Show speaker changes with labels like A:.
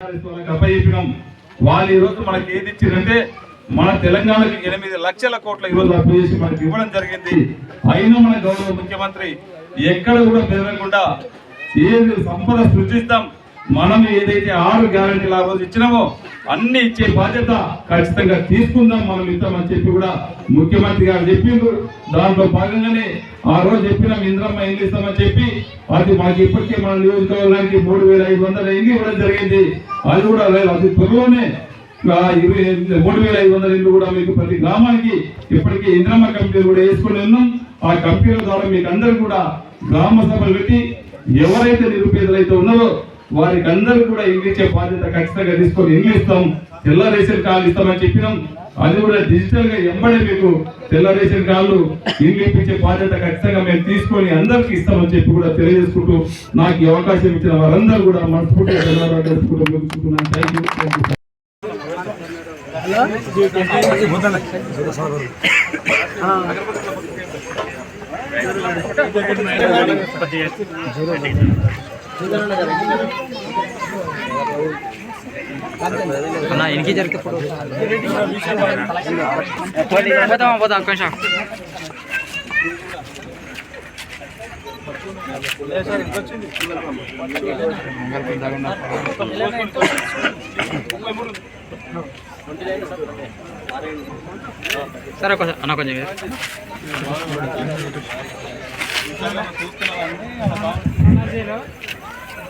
A: అప్పచెప్పినాం వాళ్ళు ఈరోజు మనకి ఏది ఇచ్చిందంటే మన తెలంగాణకి ఎనిమిది లక్షల కోట్ల ఈరోజు అప్పు చేసి మనకి ఇవ్వడం జరిగింది. అయినా మన గౌరవ ముఖ్యమంత్రి ఎక్కడ కూడా బెదరకుండా ఏది సంపద సృష్టిస్తాం మనం ఏదైతే ఆరు గ్యారంటీలు ఆ రోజు ఇచ్చినామో అన్ని ఇచ్చే బాధ్యత ఖచ్చితంగా తీసుకుందాం మనం ఇస్తామని చెప్పి కూడా ముఖ్యమంత్రి గారు చెప్పిండ్రు. దాంట్లో భాగంగానే ఆ రోజు చెప్పినాం ఇంద్రమ్మ ఏం చేస్తామని చెప్పి అది మాకు ఇప్పటికే మన నియోజకవర్గానికి మూడు వేల ఐదు వందల ఇల్లు ఇవ్వడం జరిగింది. అది కూడా లేదు అతి త్వరలోనే ఇరవై మూడు వేల ఐదు వందల ఇల్లు కూడా మీకు ప్రతి గ్రామానికి ఇప్పటికే ఇంద్రమ్మ కంపెనీలు కూడా వేసుకుని ఉన్నాం. ఆ కంపెనీల ద్వారా మీకు అందరూ కూడా గ్రామ సభలు పెట్టి ఎవరైతే నిరుపేదలైతే ఉన్నారో వారికి అందరూ కూడా ఇల్లు ఇచ్చే బాధ్యత ఖచ్చితంగా తీసుకొని ఇల్లు ఇస్తాం. తెల్ల రేషన్ కార్డు ఇస్తామని చెప్పినాం. అది కూడా డిజిటల్గా ఎంబడే మీకు తెల్ల రేషన్ కార్డులు ఇల్లు ఇప్పించే బాధ్యత ఖచ్చితంగా మేము తీసుకొని అందరికి ఇస్తామని చెప్పి కూడా తెలియజేసుకుంటూ నాకు ఈ అవకాశం ఇచ్చిన వారందరూ కూడా మనస్ఫూర్తిగా ధన్యవాదాలు థ్యాంక్ యూ
B: అన్న ఎనికి జరిగితే పోతామా పోతాం కొంచెం సరే కొంచెం అన్న కొంచెం ఇవ్వు.